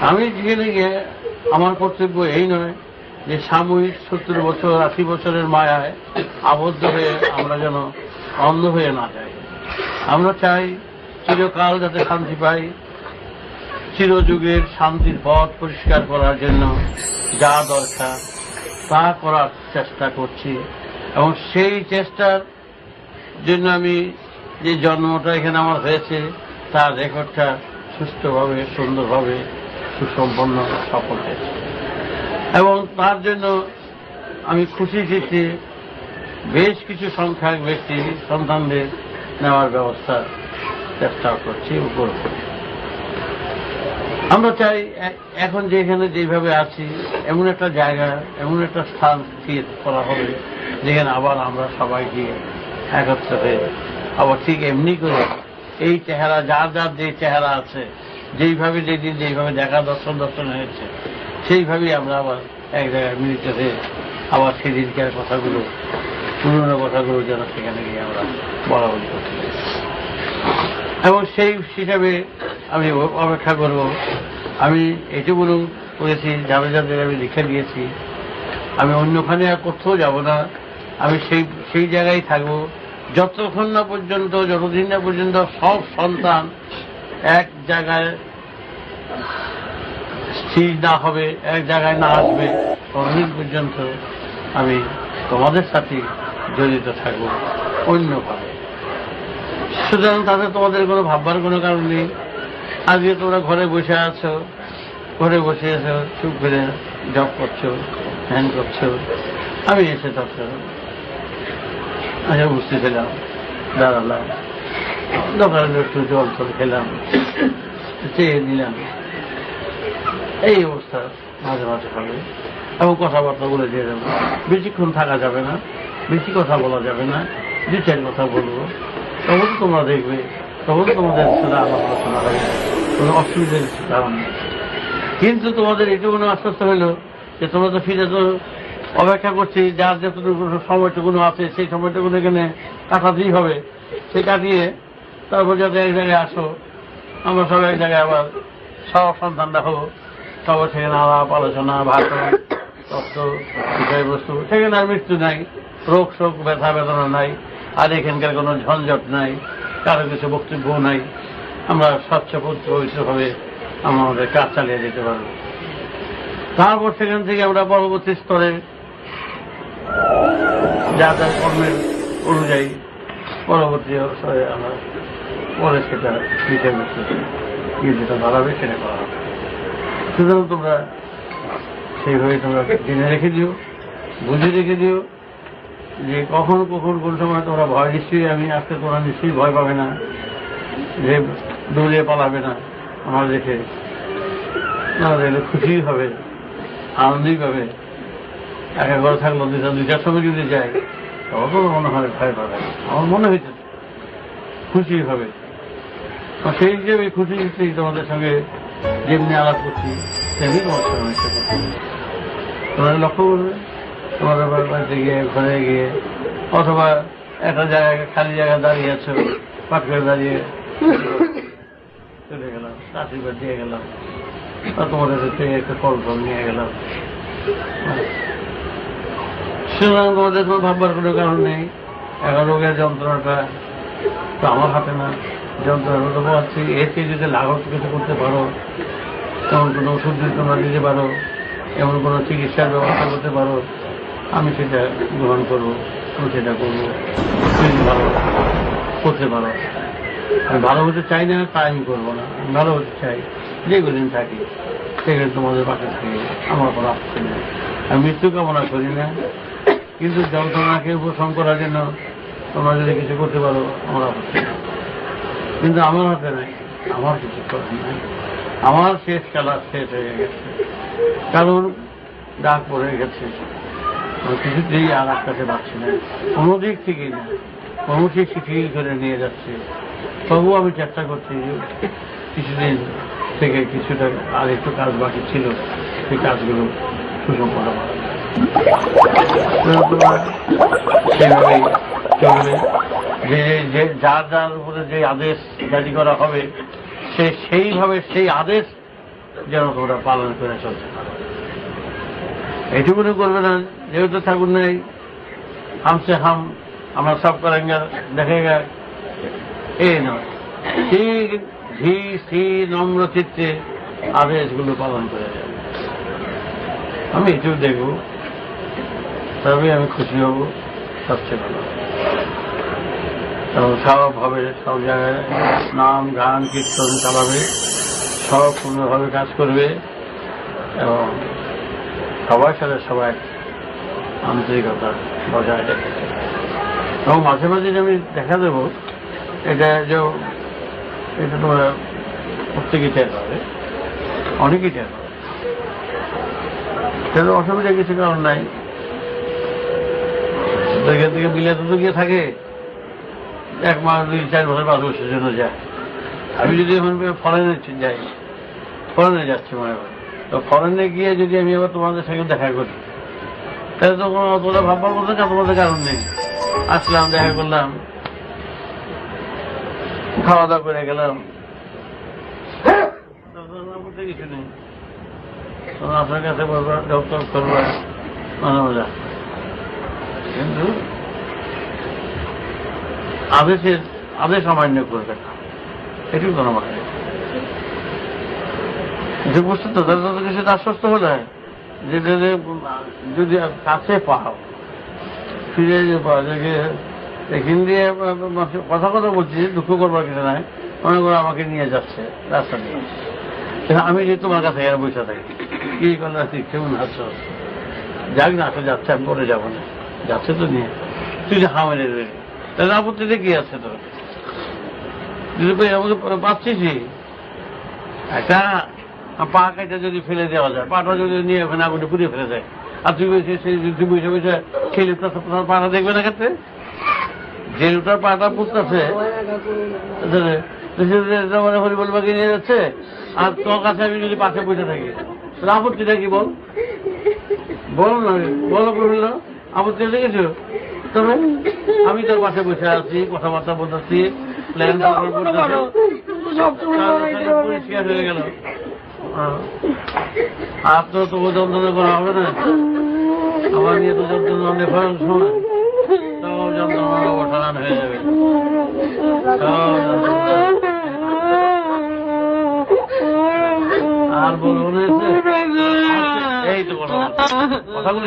আমি যেখানে গিয়ে আমার কর্তব্য এই নয় যে সাময়িক সত্তর বছর, আশি বছরের মায়ায় আবদ্ধ হয়ে আমরা যেন অন্ধ হয়ে না যাই। আমরা চাই চিরকাল যাতে শান্তি পাই, চিরযুগের শান্তির পথ পরিষ্কার করার জন্য যা দরকার তা করার চেষ্টা করছি এবং সেই চেষ্টার জন্য আমি যে জন্মটা এখানে আমার হয়েছে, তার রেকর্ডটা সুস্থভাবে সুন্দরভাবে সুসম্পন্ন সফল হয়েছে। এবং তার জন্য আমি খুশি চিঠি বেশ কিছু সংখ্যক ব্যক্তি সন্তানদের নেওয়ার ব্যবস্থা চেষ্টা করছি উপর আমরা চাই এখন যেখানে যেভাবে আছি, এমন একটা জায়গা, এমন একটা স্থান স্থির করা হবে, যেখানে আবার আমরা সবাই গিয়ে একত্র হয়ে আবার ঠিক এমনি করে এই চেহারা, যার যার যে চেহারা আছে যেইভাবে যেদিন যেইভাবে দেখা, দর্শন দর্শন হয়েছে, সেইভাবেই আমরা আবার এক জায়গায় মিলিত হয়ে আবার সেদিনকার কথাগুলো, পুরনো কথাগুলো যেন সেখানে গিয়ে আমরা বলা বলি করতে। এবং সেই হিসাবে আমি অপেক্ষা করব। আমি এটুকু করেছি যাদের যাদের আমি লিখে দিয়েছি। আমি অন্যখানে আর কোথাও যাব না। আমি সেই সেই জায়গায় থাকব। যতক্ষণ না পর্যন্ত, যতদিন না পর্যন্ত সব সন্তান এক জায়গায় স্থির না হবে, এক জায়গায় না আসবে ততদিন পর্যন্ত আমি তোমাদের সাথে জড়িত থাকব অন্যভাবে। সুতরাং তাতে তোমাদের কোনো ভাববার কোনো কারণ নেই। আজকে তোমরা ঘরে বসে আছো, ঘরে বসে আছো চুপ করে জব করছ, ধ্যান করছ। আমি এসে তখন আচ্ছা বুঝতে পেলাম দাঁড়ালাম। দোকানে একটু জল টল খেলাম, চেয়ে নিলাম। এই অবস্থা মাঝে মাঝে হবে। এবং কথাবার্তা বলে দিয়ে যাব। বেশিক্ষণ থাকা যাবে না, বেশি কথা বলা যাবে না, দু চার কথা বলব। তখন তোমরা দেখবে, তখন তোমাদের সাথে আলাপ আলোচনা হবে। কোনো অসুবিধার কারণ নেই। কিন্তু তোমাদের এটুকুনো আশ্বস্ত হলো যে তোমরা তো ফিরে তো অপেক্ষা করছি, যার যতটুকু সময়টুকুনো আছে, সেই সময়টুকুনো এখানে কাটাতেই হবে। সে কাটিয়ে তারপর যাতে এক জায়গায় আসো। আমরা সব এক জায়গায় আবার সব সন্তানরা হব সবার সেখানে আলাপ, আলোচনা ভাষণ তত্ত্ব, বিষয়বস্তু। সেখানে আর মৃত্যু নাই। রোগ শোক, ব্যথা, বেদনা নাই। আর এখানকার কোনো ঝঞ্ঝট নাই। কারও কিছু বক্তব্য নাই। আমরা স্বচ্ছ পবিত্রভাবে আমরা আমাদের কাজ চালিয়ে যেতে পারব। তারপর সেখান থেকে আমরা পরবর্তী স্তরে যা যা কর্মের অনুযায়ী পরবর্তী স্তরে আমরা পরে সেটা বিষয়বস্তু কি যেটা ধরাবে সেটা করা হবে। সুতরাং তোমরা সেইভাবে তোমরা জেনে রেখে দিও, বুঝে রেখে দিও যে কখন কখন, কোন সময় তোমরা ভয়, নিশ্চয়ই আমি আজকে তোমরা নিশ্চয়ই ভয় পাবে না, যে দৌড়ে পালাবে না আমার দেখে। না দেখলে খুশি হবে, আনন্দই পাবে। একা ঘরে থাকল, দুইটা, দুইটার সময় যদি যায় তো মনে হয় ভয় পাবে আমার মনে হয়েছে খুশি হবে। সেই হিসেবে খুশি খুশি তোমাদের সঙ্গে যেমনি আলাপ করছি, তেমনি তোমার সঙ্গে করছি। তোমরা লক্ষ্য করবে? তোমাদের বাড়িতে গিয়ে, ঘরে গিয়ে, অথবা একটা জায়গায়, খালি জায়গায় দাঁড়িয়ে আছো পাট করে দাঁড়িয়ে চলে গেলাম, আশীর্বাদ দিয়ে গেলাম বা তোমাদের একটা ফল ফল নিয়ে গেলাম। সুতরাং তোমাদের কোনো ভাববার কোনো কারণ নেই। এখন রোগের যন্ত্রণাটা তো আমার হাতে না। যন্ত্রণা তো পাচ্ছি এতে যদি লাঘব কিছু করতে পারো, তেমন কোনো ওষুধ যদি তোমরা দিতে পারো, এমন কোনো চিকিৎসার ব্যবস্থা করতে পারো, আমি সেটা গ্রহণ করব, আমি সেটা করব। যদি ভালো করতে পারো। আমি ভালো হতে চাই না, তাই আমি করব না। আমি ভালো হতে চাই। যেগুলিন থাকি, সেগুলো তোমাদের পাশে থাকি। আমার কোনো আপত্তি নেই। আমি মৃত্যু কামনা করি না। কিন্তু যন্ত্রণাকে উপশম করার জন্য তোমরা যদি কিছু করতে পারো, আমরা কিন্তু আমার হাতে নাই। আমার কিছু করার নাই। আমার শেষ খেলা শেষ হয়ে গেছে। কারণ ডাক পড়ে গেছে। কিছুতেই আর আটকাতে পারছি না। কোনো দিক থেকেই না। কর্মকে শিখিয়ে করে নিয়ে যাচ্ছে। তবুও আমি চেষ্টা করছি যে কিছুদিন থেকে কিছুটা আর একটু কাজ বাকি ছিল। সেই কাজগুলো সুসম্পন্ন করা যে যে যার যার উপরে যে আদেশ জারি করা হবে, সে সেইভাবে সেই আদেশ যেন তোমরা পালন করে চলতে পারো। এইটুকুনি করবে না, যেহেতু ঠাকুর নেই হামসে হাম, আমরা সব করেঙ্গে দেখেগা এই নয়, ঠিক ধী স্থির, নম্র চিত্তে আদেশগুলো পালন করে যাবে। আমি এটুকু দেখব। তবে আমি খুশি হব, সবচেয়ে ভালো। এবং সব হবে, সব জায়গায় নাম, গান, কীর্তন চালাবে সব পূর্ণভাবে কাজ করবে এবং সবার সাথে সবাই আন্তরিকতা বজায় রেখেছে এবং মাঝে মাঝে যে আমি দেখা দেবো, এটা যে এটা তোমরা প্রত্যেকেই টের পাবে, অনেকেই টের পাবে। তাহলে অসুবিধা কিছু কারণ নাই। এখান থেকে বিলাতে তো গিয়ে থাকে। এক মাস, দুই, চার বছর পাঁচ বছরের জন্য যায়। আমি যদি এখন ফরেনে যাই ফরেনে যাচ্ছি মনে হয় তো ফরেনে গিয়ে যদি আমি আবার তোমাদের সঙ্গে দেখা করি, তাহলে তো কোনো অতটা ভাববার মতো তোমাদের কারণ নেই। আসলাম, দেখা করলাম। খাওয়া দাওয়া করে গেলাম। কিছু নেই। আপনার কাছে বলবা ডক্টর করবা। মানে মজা। কিন্তু আদেশের, আদেশ অমান্য করবে না এটি কোনো মানে যে বুঝতে তো তাদের তো কিছু আশ্বস্ত হলে, যে যদি কাছে পাও, ফিরে যে পাও, যে কথা কথা বলছি, দুঃখ করবার কিছু নাই, মনে করো আমাকে নিয়ে যাচ্ছে, রাস্তা নিয়ে আমি যে তোমার কাছে এখানে বসে থাকি, কি তুই কেমন আছো? যাক না আসলে যাচ্ছে, আমি পরে যাব না। যাচ্ছে তো নিয়ে। তুই যে হামেলে রইলি। তাহলে আপত্তিতে কি আছে তোর? যদি আমাকে পাচ্ছিস একটা পা কেটে যদি ফেলে দেওয়া যায়, পাটা যদি নিয়ে ওখানে আগুনে পুড়িয়ে ফেলে দেয়। আর তুই তুই বসে বসে খেলে পাটা দেখবে না ক্ষেত্রে যে লোটার পাটা পুড়তেছে মানে হরিবল বাকি নিয়ে যাচ্ছে, আর তোর কাছে আমি যদি পাশে বসে থাকি আপত্তিটা কি বল। বল না, বলো আপত্তি দেখেছ তবে আমি তোর পাশে বসে আছি কথাবার্তা বলতেছি প্ল্যান পরিষ্কার হয়ে গেল। আর তো তবু যন্ত্রণা করা হবে না। আমার নিয়ে তো যন্ত্রণা অনেক সময় সব যন্ত্রণা অবসান হয়ে যাবে। আর বলব না এই তো কথা কথাগুলো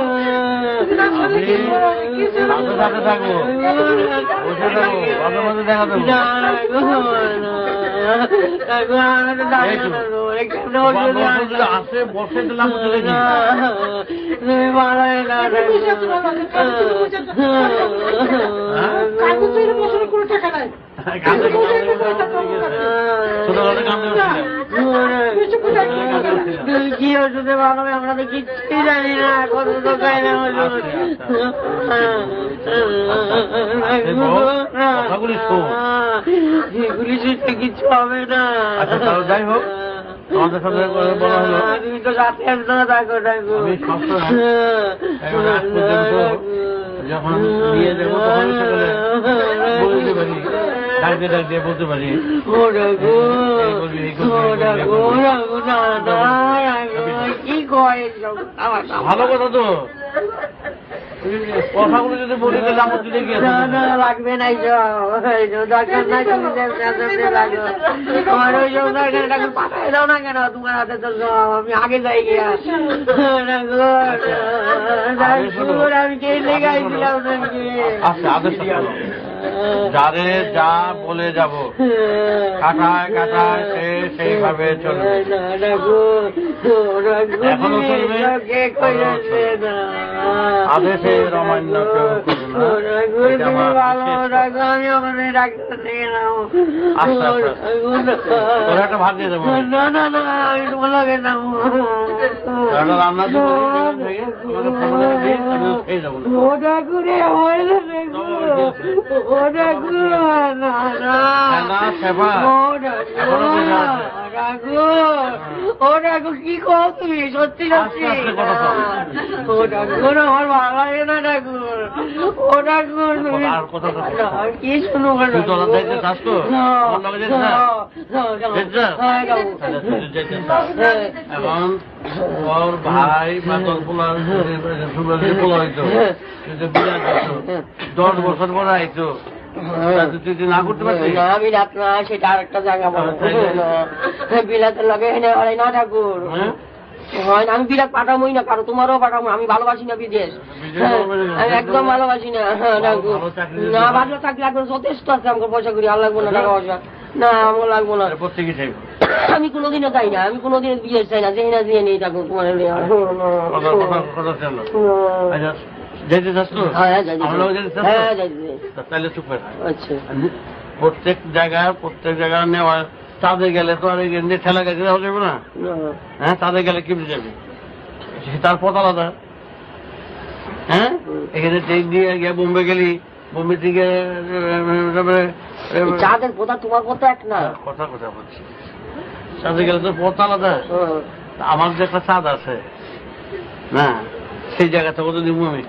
আসে বসে দিলাম ছোটবেলাতে কান্দে কি ওষুধে ভালো হবে আমরা তো কিচ্ছুই জানি না কত তো খাই না শোন। কিছু হবে না যাই হোক। তুমি তো রাতে ডাকতে ডাকতে বলতে পারি। ভালো কথা তো। কথাগুলো যদি বলি তাহলে আমার দিলে গিয়ে লাগবে না এইসব এইসব দরকার নাই তুমি দেব না দেবে লাগো আমার ওই সব দরকার না পাঠাই দাও না কেন? তোমার হাতে তো আমি আগে যাই গিয়া আমি কে লেগে আইছিলাম নাকি? আচ্ছা করো। যারে যা বলে যাব কাটায় কাটায় সে সেইভাবে চলবে। এখনও চলবে? কে কইছে না আদেশের অমান্য কেউ করবে না। ঠাকুর এটা তুমি আমার ভালো বিশেষ ঠাকুর আমি ওখানে ডাক্তার নিয়ে নাও। আচ্ছা। তোরা একটা ভাত দিয়ে দেবো। না না না আমি লাগে রান্না করি, করে না। হ্যাঁ, না, সেবা। ঠাকুর ও ঠাকুর কি কো তুমি? সত্যি সত্যি। ও আমার ভালো লাগে না ও তুমি কি শুনো? হ্যাঁ। এখন ওর ভাই তোর পোলা হইতো। দশ বছর পরে আইতো। তা তুই তুই না করতে পারছিস না বিলাত না সেটা আরেকটা জায়গা বিলাতের লাগে এনে হয় না ঠাকুর। হ্যাঁ? হয় না আমি বিরাট পাঠামই না কারও তোমারও পাঠাবো আমি ভালোবাসি না বিদেশ। আমি একদম ভালোবাসি না না। ভালো চাকরি লাগবে যথেষ্ট আছে আমাকে পয়সা করি আর লাগবো না টাকা পয়সা। না আমার লাগবো না। প্রত্যেকে আমি কোনোদিনও চাই না আমি কোনোদিন বিদেশ চাই না যেই না দিয়ে নেই তোমার কথা কথা কথা যেতে চাস তো তাহলে আচ্ছা প্রত্যেক জায়গায় প্রত্যেক জায়গায় নেওয়া চাঁদে গেলে তো আর এই ঠেলা গাড়ি যাওয়া যাবে না। হ্যাঁ তাদের গেলে কেমনি যাবি তার পথ আলাদা হ্যাঁ এখানে ট্রেন দিয়ে গিয়ে বোম্বে গেলি বোম্বে থেকে চাঁদের পোতা তোমার পোতা এক না কথা কথা বলছি চাঁদে গেলে তো পথ আলাদা। আমার যে একটা চাঁদ আছে না সেই জায়গা থেকে তো নিবো আমি